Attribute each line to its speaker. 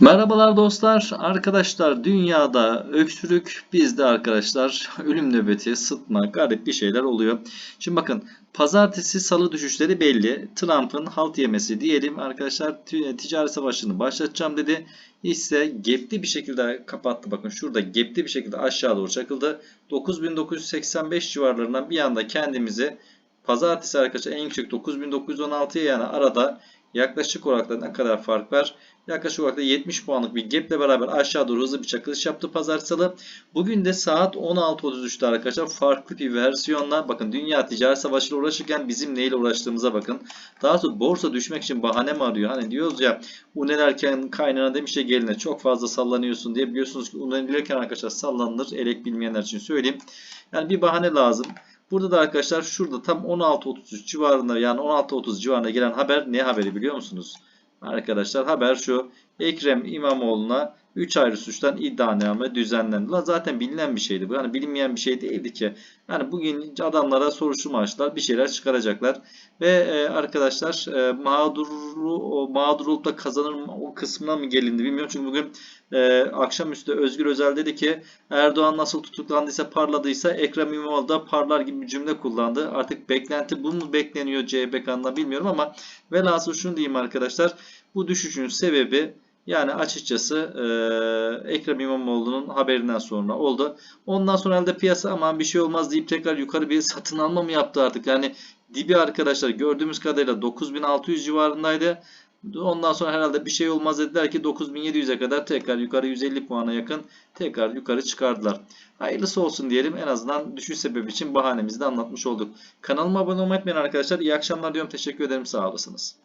Speaker 1: Merhabalar dostlar. Arkadaşlar dünyada öksürük bizde arkadaşlar ölüm nöbeti, sıtma, garip bir şeyler oluyor. Şimdi bakın pazartesi salı düşüşleri belli. Trump'ın halt yemesi diyelim arkadaşlar t- ticaret savaşını başlatacağım dedi. Hisse gepli bir şekilde kapattı. Bakın şurada gepli bir şekilde aşağı doğru çakıldı. 9985 civarlarından bir anda kendimizi pazartesi arkadaşlar en yüksek 9916'ya yani arada yaklaşık olarak da ne kadar fark var? Yaklaşık olarak da 70 puanlık bir gap ile beraber aşağı doğru hızlı bir çakılış yaptı pazar. Bugün de saat 16.33'te arkadaşlar farklı bir versiyonla bakın dünya ticaret savaşıyla uğraşırken bizim neyle uğraştığımıza bakın. Daha sonra borsa düşmek için bahane mi arıyor? Hani diyoruz ya unelerken kaynana demiş ya geline çok fazla sallanıyorsun diye biliyorsunuz ki unelirken arkadaşlar sallanılır. Elek bilmeyenler için söyleyeyim. Yani bir bahane lazım. Burada da arkadaşlar şurada tam 16.33 civarında yani 16.30 civarına gelen haber ne haberi biliyor musunuz? Arkadaşlar haber şu. Ekrem İmamoğlu'na 3 ayrı suçtan iddianame düzenlendi. Zaten bilinen bir şeydi bu. Yani bilinmeyen bir şey değildi ki. Yani bugün adamlara soruşturma açtılar. Bir şeyler çıkaracaklar. Ve e, arkadaşlar e, mağduru, mağdur olup da kazanır o kısmına mı gelindi bilmiyorum. Çünkü bugün e, akşamüstü Özgür Özel dedi ki Erdoğan nasıl tutuklandıysa parladıysa Ekrem İmamoğlu da parlar gibi bir cümle kullandı. Artık beklenti bu mu bekleniyor CHP'kandan bilmiyorum ama velhasıl şunu diyeyim arkadaşlar. Bu düşüşün sebebi yani açıkçası e, Ekrem İmamoğlu'nun haberinden sonra oldu. Ondan sonra elde piyasa aman bir şey olmaz deyip tekrar yukarı bir satın alma mı yaptı artık? Yani dibi arkadaşlar gördüğümüz kadarıyla 9600 civarındaydı. Ondan sonra herhalde bir şey olmaz dediler ki 9700'e kadar tekrar yukarı 150 puana yakın tekrar yukarı çıkardılar. Hayırlısı olsun diyelim. En azından düşüş sebebi için bahanemizi de anlatmış olduk. Kanalıma abone olmayı unutmayın arkadaşlar. İyi akşamlar diyorum. Teşekkür ederim. Sağ olasınız.